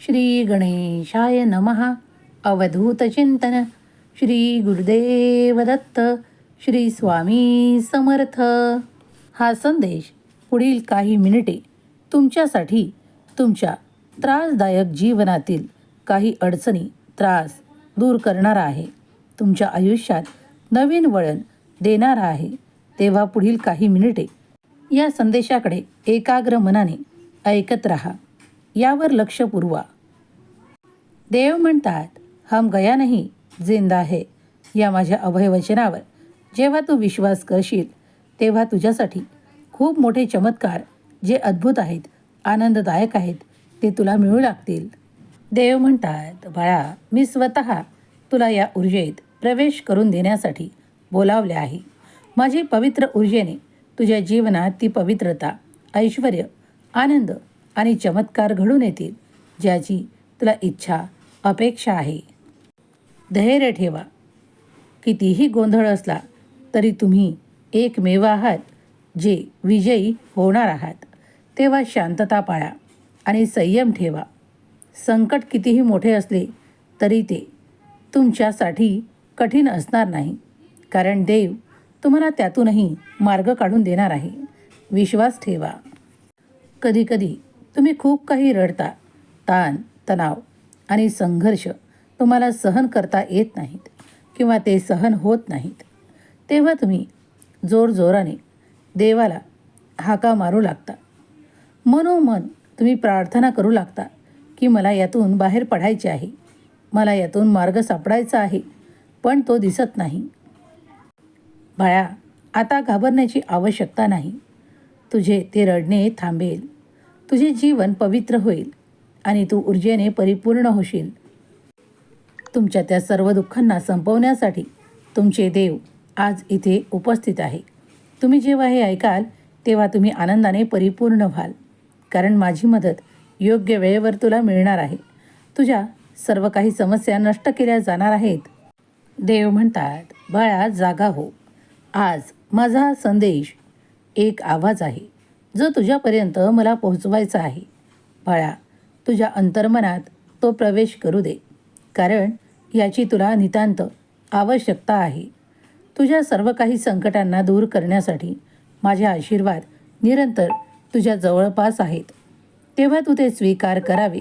श्री गणेशाय नमः अवधूतचिंतन श्री गुरुदेव दत्त. श्री स्वामी समर्थ. हा संदेश पुढील काही मिनिटे तुमच्यासाठी तुमच्या त्रासदायक जीवनातील काही अडचणी त्रास दूर करणारा आहे. तुमच्या आयुष्यात नवीन वळण देणारा आहे. तेव्हा पुढील काही मिनिटे या संदेशाकडे एकाग्र मनाने ऐकत रहा. यावर लक्ष पुरवा. देव म्हणतात हम गया नाही जिंदा है. या माझ्या अभयवचनावर. जेव्हा तू विश्वास करशील तेव्हा तुझ्यासाठी खूप मोठे चमत्कार जे अद्भुत आहेत आनंददायक आहेत ते तुला मिळू लागतील. देव म्हणतात बाळा मी स्वतः तुला या ऊर्जेत प्रवेश करून देण्यासाठी बोलावले आहे. माझी पवित्र ऊर्जेने तुझ्या जीवनात ती पवित्रता ऐश्वर आनंद आणि चमत्कार घडून येतील ज्याची तुला इच्छा अपेक्षा आहे. धैर्य ठेवा. कितीही गोंधळ असला तरी तुम्ही एकमेव आहात जे विजयी होणार आहात. तेव्हा शांतता पाळा आणि संयम ठेवा. संकट कितीही मोठे असले तरी ते तुमच्यासाठी कठीण असणार नाही कारण देव तुम्हाला त्यातूनही मार्ग काढून देणार आहे. विश्वास ठेवा. कधीकधी तुम्ही खूप काही रडता ताण तणाव आणि संघर्ष तुम्हाला सहन करता येत नाहीत किंवा ते सहन होत नाहीत. तेव्हा तुम्ही जोरजोराने देवाला हाका मारू लागता. मनोमन तुम्ही प्रार्थना करू लागता की मला यातून बाहेर पडायचे आहे मला यातून मार्ग सापडायचा आहे पण तो दिसत नाही. बाळा आता घाबरण्याची आवश्यकता नाही. तुझे ते रडणे थांबेल. तुझे जीवन पवित्र होईल आणि तू ऊर्जेने परिपूर्ण होशील. तुमच्या त्या सर्व दुःखांना संपवण्यासाठी तुमचे देव आज इथे उपस्थित आहे. तुम्ही जेव्हा हे ऐकाल तेव्हा तुम्ही आनंदाने परिपूर्ण व्हाल. कारण माझी मदत योग्य वेळेवर तुला मिळणार आहे. तुझ्या सर्व काही समस्या नष्ट केल्या जाणार आहेत. देव म्हणतात बाळा जागा हो. आज माझा संदेश एक आवाज आहे. जो तुझ्यापर्यंत मला पोहोचवायचा आहे बाळा तुझ्या अंतर्मनात तो प्रवेश करू दे. कारण याची तुला नितांत आवश्यकता आहे. तुझ्या सर्व काही संकटांना दूर करण्यासाठी माझे आशीर्वाद निरंतर तुझ्या जवळपास आहेत. तेव्हा तू ते स्वीकार करावे.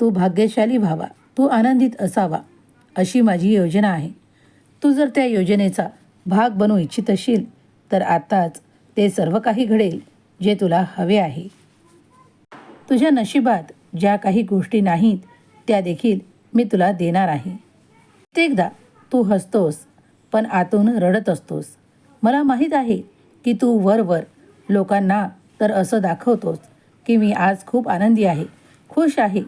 तू भाग्यशाली व्हावा. तू आनंदित असावा अशी माझी योजना आहे. तू जर त्या योजनेचा भाग बनू इच्छित असशील तर आत्ताच ते सर्व काही घडेल. जे तुला हवे आहे. तुझ्या नशिबात ज्या काही गोष्टी नाहीत त्या देखील मी तुला देणार आहे. प्रत्येकदा तू हसतोस पण आतून रडत असतोस. मला माहीत आहे की तू वर वर लोकांना तर असं दाखवतोस की मी आज खूप आनंदी आहे खुश आहे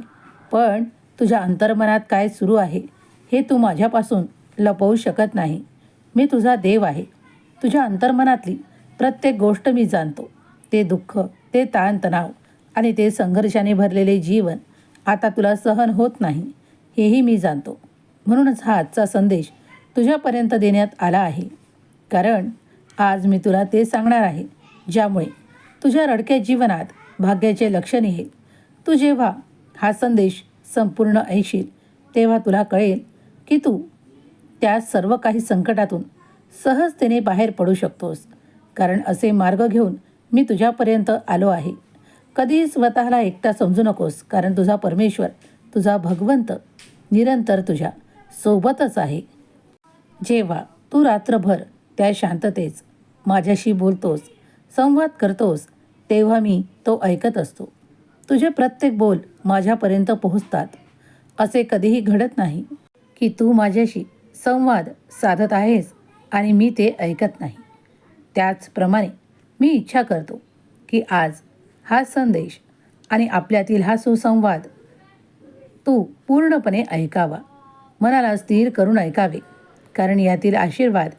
पण तुझ्या अंतर्मनात काय सुरू आहे हे तू माझ्यापासून लपवू शकत नाही. मी तुझा देव आहे. तुझ्या अंतर्मनातली प्रत्येक गोष्ट मी जाणतो. ते दुःख ते ताणतणाव आणि ते संघर्षाने भरलेले जीवन आता तुला सहन होत नाही हेही मी जाणतो. म्हणूनच हा आजचा संदेश तुझ्यापर्यंत देण्यात आला आहे. कारण आज मी तुला ते सांगणार आहे ज्यामुळे तुझ्या रडक्या जीवनात भाग्याचे लक्षण येईल. तू जेव्हा हा संदेश संपूर्ण ऐशील तेव्हा तुला कळेल की तू त्या सर्व काही संकटातून सहजतेने बाहेर पडू शकतोस. कारण असे मार्ग घेऊन मी तुझ्यापर्यंत आलो आहे. कधीही स्वतःला एकटा समजू नकोस कारण तुझा परमेश्वर तुझा भगवंत निरंतर तुझ्या सोबतच आहे. जेव्हा तू रात्रभर त्या शांततेच माझ्याशी बोलतोस संवाद करतोस तेव्हा मी तो ऐकत असतो. तुझे प्रत्येक बोल माझ्यापर्यंत पोहोचतात. असे कधीही घडत नाही की तू माझ्याशी संवाद साधत आहेस आणि मी ते ऐकत नाही. त्याचप्रमाणे मी इच्छा करतो की आज हा संदेश आणि आपल्यातील हा सुसंवाद तू पूर्णपणे ऐकावा. मनाला स्थिर करून ऐकावे कारण यातील आशीर्वाद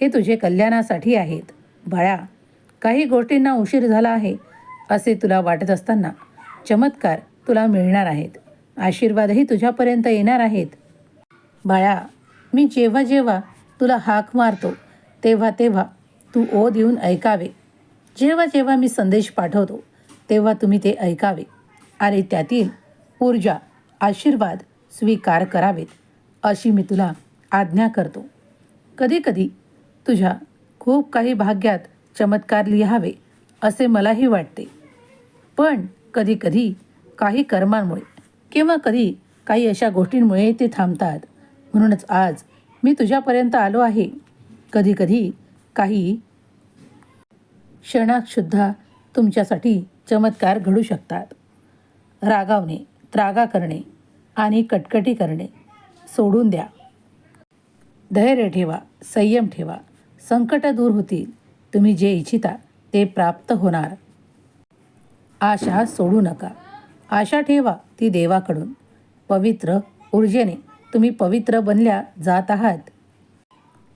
हे तुझे कल्याणासाठी आहेत. बाळा काही गोष्टींना उशीर झाला आहे असे तुला वाटत असताना चमत्कार तुला मिळणार आहेत. आशीर्वादही तुझ्यापर्यंत येणार आहेत. बाळा मी जेव्हा जेव्हा तुला हाक मारतो तेव्हा तेव्हा तू ओ देऊन ऐकावे. जेव्हा जेव्हा मी संदेश पाठवतो तेव्हा तुम्ही ते ऐकावे आणि त्यातील ऊर्जा आशीर्वाद स्वीकार करावेत अशी मी तुला आज्ञा करतो. कधीकधी तुझ्या खूप काही भाग्यात चमत्कार लिहावे असे मलाही वाटते. पण कधीकधी काही कर्मांमुळे किंवा कधी काही अशा गोष्टींमुळे ते थांबतात. म्हणूनच आज मी तुझ्यापर्यंत आलो आहे. कधीकधी काही क्षणातसुद्धा तुमच्यासाठी चमत्कार घडू शकतात. रागावणे त्रागा करणे आणि कटकटी करणे सोडून द्या. धैर्य ठेवा संयम ठेवा. संकट दूर होतील. तुम्ही जे इच्छिता ते प्राप्त होणार. आशा सोडू नका. आशा ठेवा ती देवाकडून. पवित्र ऊर्जेने तुम्ही पवित्र बनल्या जात आहात.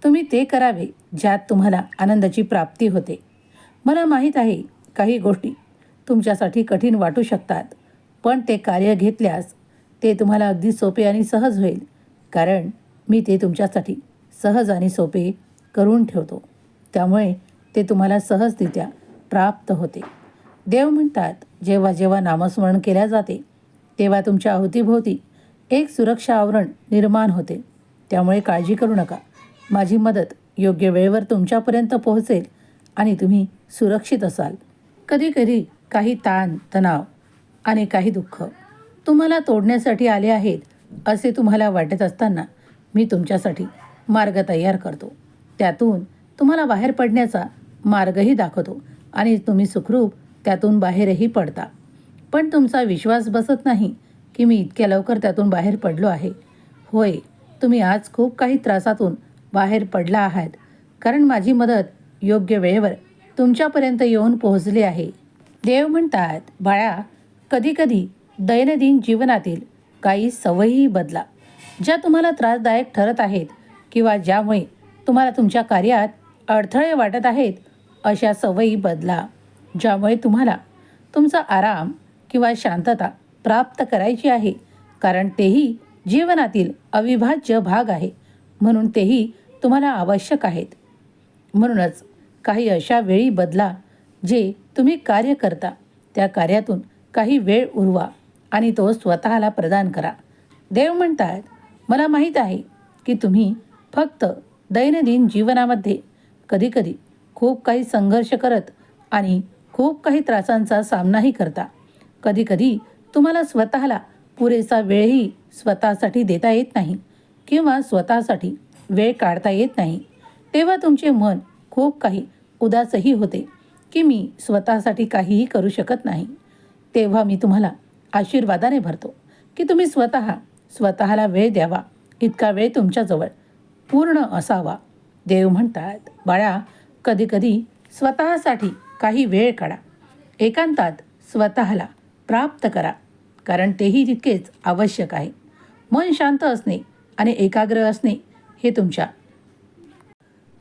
तुम्ही ते करावे ज्यात तुम्हाला आनंदाची प्राप्ती होते. मला माहीत आहे काही गोष्टी तुमच्यासाठी कठीण वाटू शकतात पण ते कार्य घेतल्यास ते तुम्हाला अगदी सोपे आणि सहज होईल कारण मी ते तुमच्यासाठी सहज आणि सोपे करून ठेवतो. त्यामुळे ते तुम्हाला सहजरित्या प्राप्त होते. देव म्हणतात जेव्हा जेव्हा नामस्मरण केल्या जाते तेव्हा तुमच्या अवतीभोवती एक सुरक्षा आवरण निर्माण होते. त्यामुळे काळजी करू नका. माझी मदत योग्य वेळेवर तुमच्यापर्यंत पोहोचेल आणि तुम्ही सुरक्षित असाल. कधीकधी काही ताण तणाव आणि काही दुःख तुम्हाला तोडण्यासाठी आले आहेत असे तुम्हाला वाटत असताना मी तुमच्यासाठी मार्ग तयार करतो. त्यातून तुम्हाला बाहेर पडण्याचा मार्गही दाखवतो आणि तुम्ही सुखरूप त्यातून बाहेरही पडता. पण तुमचा विश्वास बसत नाही की मी इतक्या लवकर त्यातून बाहेर पडलो आहे. होय तुम्ही आज खूप काही त्रासातून बाहेर पडला आहात. कारण माझी मदत योग्य वेळेवर तुमच्यापर्यंत येऊन पोहोचले आहे. देव म्हणतात बाळा कधीकधी दैनंदिन जीवनातील काही सवयी बदला. ज्या तुम्हाला त्रासदायक ठरत आहेत किंवा ज्यामुळे तुम्हाला तुमच्या कार्यात अडथळे वाटत आहेत अशा सवयी बदला ज्यामुळे तुम्हाला तुमचा आराम किंवा शांतता प्राप्त करायची आहे कारण तेही जीवनातील अविभाज्य भाग आहे. म्हणून तेही तुम्हाला आवश्यक आहेत. म्हणूनच काही अशा वेळी बदला जे तुम्ही कार्य करता. त्या कार्यातून काही वेळ उरवा आणि तो स्वतःला प्रदान करा. देव म्हणतात मला माहीत आहे की तुम्ही फक्त दैनंदिन जीवनामध्ये कधीकधी खूप काही संघर्ष करत आणि खूप काही त्रासांचा सामनाही करता. कधीकधी तुम्हाला स्वतःला पुरेसा वेळही स्वतःसाठी देता येत नाही किंवा स्वतःसाठी वेळ काढता येत नाही. तेव्हा तुमचे मन खूप काही उदासही होते की मी स्वतःसाठी काहीही करू शकत नाही. तेव्हा मी तुम्हाला आशीर्वादाने भरतो की तुम्ही स्वतः स्वतःला वेळ द्यावा. इतका वेळ तुमच्याजवळ पूर्ण असावा. देव म्हणतात बाळा कधीकधी स्वतःसाठी काही वेळ काढा. एकांतात स्वतःला प्राप्त करा कारण तेही तितकेच आवश्यक आहे. मन शांत असणे आणि एकाग्र असणे हे तुमच्या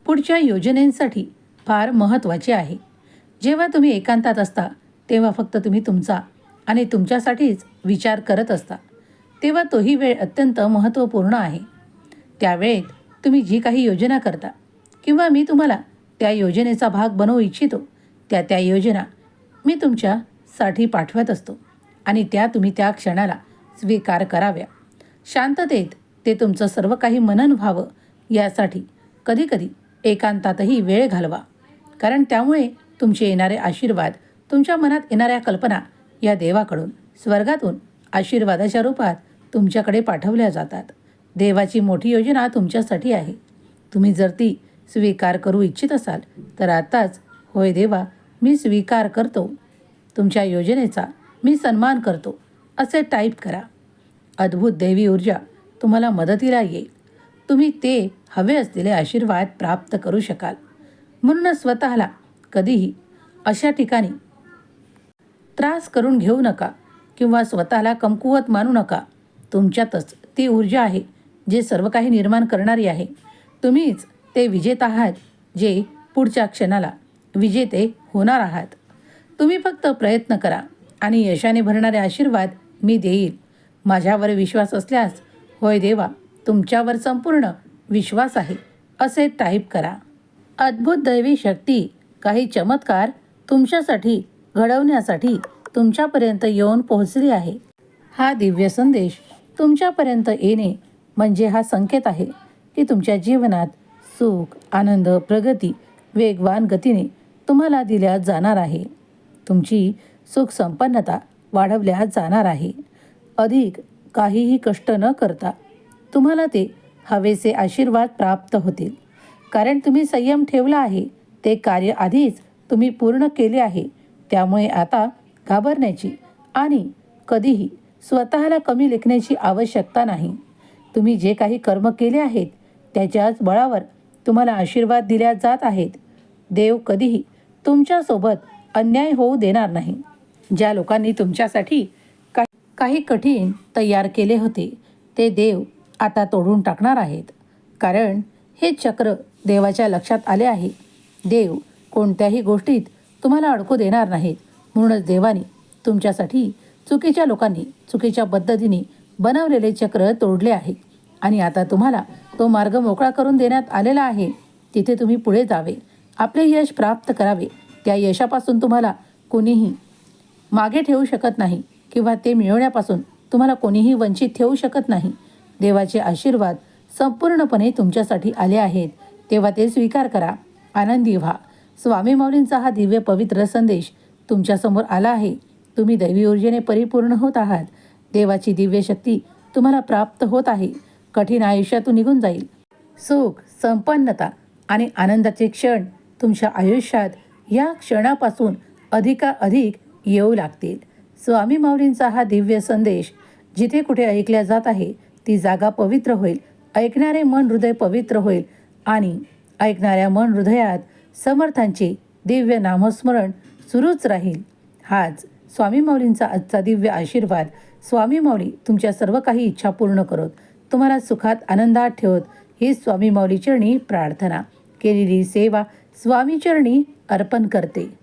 पुढच्या योजनेसाठी फार महत्त्वाचे आहे. जेव्हा तुम्ही एकांतात असता तेव्हा फक्त तुम्ही तुमचा आणि तुमच्यासाठीच विचार करत असता. तेव्हा तोही वेळ अत्यंत महत्त्वपूर्ण आहे. त्यावेळेत तुम्ही जी काही योजना करता किंवा मी तुम्हाला त्या योजनेचा भाग बनवू इच्छितो त्या त्या योजना मी तुमच्यासाठी पाठवत असतो आणि त्या तुम्ही त्या क्षणाला स्वीकार कराव्या. शांततेत ते तुमचं सर्व काही मनन व्हावं यासाठी कधीकधी एकांतातही वेळ घालवा. कारण त्यामुळे तुमचे येणारे आशीर्वाद तुमच्या मनात येणाऱ्या कल्पना या देवाकडून स्वर्गातून आशीर्वादाच्या रूपात तुमच्याकडे पाठवल्या जातात. देवाची मोठी योजना तुमच्यासाठी आहे. तुम्ही जर ती स्वीकार करू इच्छित असाल तर आताच होय देवा मी स्वीकार करतो. तुमच्या योजनेचा मी सन्मान करतो. असे टाईप करा. अद्भुत दैवी ऊर्जा तुम्हाला मदतीला येईल. तुम्ही ते हवे असलेले आशीर्वाद प्राप्त करू शकाल. म्हणूनच स्वतःला कधीही अशा ठिकाणी त्रास करून घेऊ नका किंवा स्वतःला कमकुवत मानू नका. तुमच्यातच ती ऊर्जा आहे जे सर्व काही निर्माण करणारी आहे. तुम्हीच ते विजेत आहात जे पुढच्या क्षणाला विजेते होणार आहात. तुम्ही फक्त प्रयत्न करा आणि यशाने भरणारे आशीर्वाद मी देईल. माझ्यावर विश्वास असल्यास होय देवा तुमच्यावर संपूर्ण विश्वास आहे. असे टाईप करा. अद्भुत दैवी शक्ती काही चमत्कार तुमच्यासाठी घडवण्यासाठी तुमच्यापर्यंत येऊन पोहोचली आहे. हा दिव्य संदेश तुमच्यापर्यंत येणे म्हणजे हा संकेत आहे की तुमच्या जीवनात सुख आनंद प्रगती वेगवान गतीने तुम्हाला दिल्या जाणार आहे. तुमची सुख संपन्नता वाढवल्या जाणार आहे. अधिक काहीही कष्ट न करता तुम्हाला ते हवेचे आशीर्वाद प्राप्त होतील. कारण तुम्ही संयम ठेवला आहे ते कार्य आधीच तुम्ही पूर्ण केले आहे. त्यामुळे आता घाबरण्याची आणि कधीही स्वतःला कमी लेखण्याची आवश्यकता नाही. तुम्ही जे काही कर्म केले आहेत त्याच्याच बळावर तुम्हाला आशीर्वाद दिल्या जात आहेत. देव कधीही तुमच्यासोबत अन्याय होऊ देणार नाही. ज्या लोकांनी तुमच्यासाठी का काही कठीण तयार केले होते ते देव आता तोडून टाकणार आहेत. कारण हे चक्र देवाच्या लक्षात आले आहे. देव कोणत्याही गोष्टीत तुम्हाला अडकू देणार नाहीत. म्हणूनच देवाने तुमच्यासाठी चुकीच्या लोकांनी चुकीच्या पद्धतीने बनवलेले चक्र तोडले आहे. आणि आता तुम्हाला तो मार्ग मोकळा करून देण्यात आलेला आहे. तिथे तुम्ही पुढे जावे. आपले यश प्राप्त करावे. त्या यशापासून तुम्हाला कोणीही मागे ठेवू शकत नाही. किंवा ते मिळवण्यापासून तुम्हाला कोणीही वंचित ठेवू शकत नाही. देवाचे आशीर्वाद संपूर्णपणे तुमच्यासाठी आले आहेत. तेव्हा ते स्वीकार करा. आनंदी व्हा. स्वामी माऊलींचा हा दिव्य पवित्र संदेश तुमच्यासमोर आला आहे. तुम्ही दैवी ऊर्जेने परिपूर्ण होत आहात. देवाची दिव्य शक्ती तुम्हाला प्राप्त होत आहे. कठीण आयुष्यातून निघून जाईल. सुख संपन्नता आणि आनंदाचे क्षण तुमच्या आयुष्यात या क्षणापासून अधिकाधिक येऊ लागतील. स्वामी माऊलींचा हा दिव्य संदेश जिथे कुठे ऐकल्या जात आहे ती जागा पवित्र होईल. ऐकणारे मन हृदय पवित्र होईल आणि ऐकणाऱ्या मन हृदयात समर्थांचे दिव्य नामस्मरण सुरूच राहील. हाच स्वामी माऊलींचा आजचा दिव्य आशीर्वाद. स्वामी माऊली तुमच्या सर्व काही इच्छा पूर्ण करत. तुम्हाला सुखात आनंदात ठेवत ही स्वामी माऊली चरणी प्रार्थना. केलेली सेवा स्वामी चरणी अर्पण करते.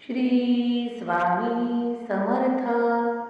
श्री स्वामी समर्थ.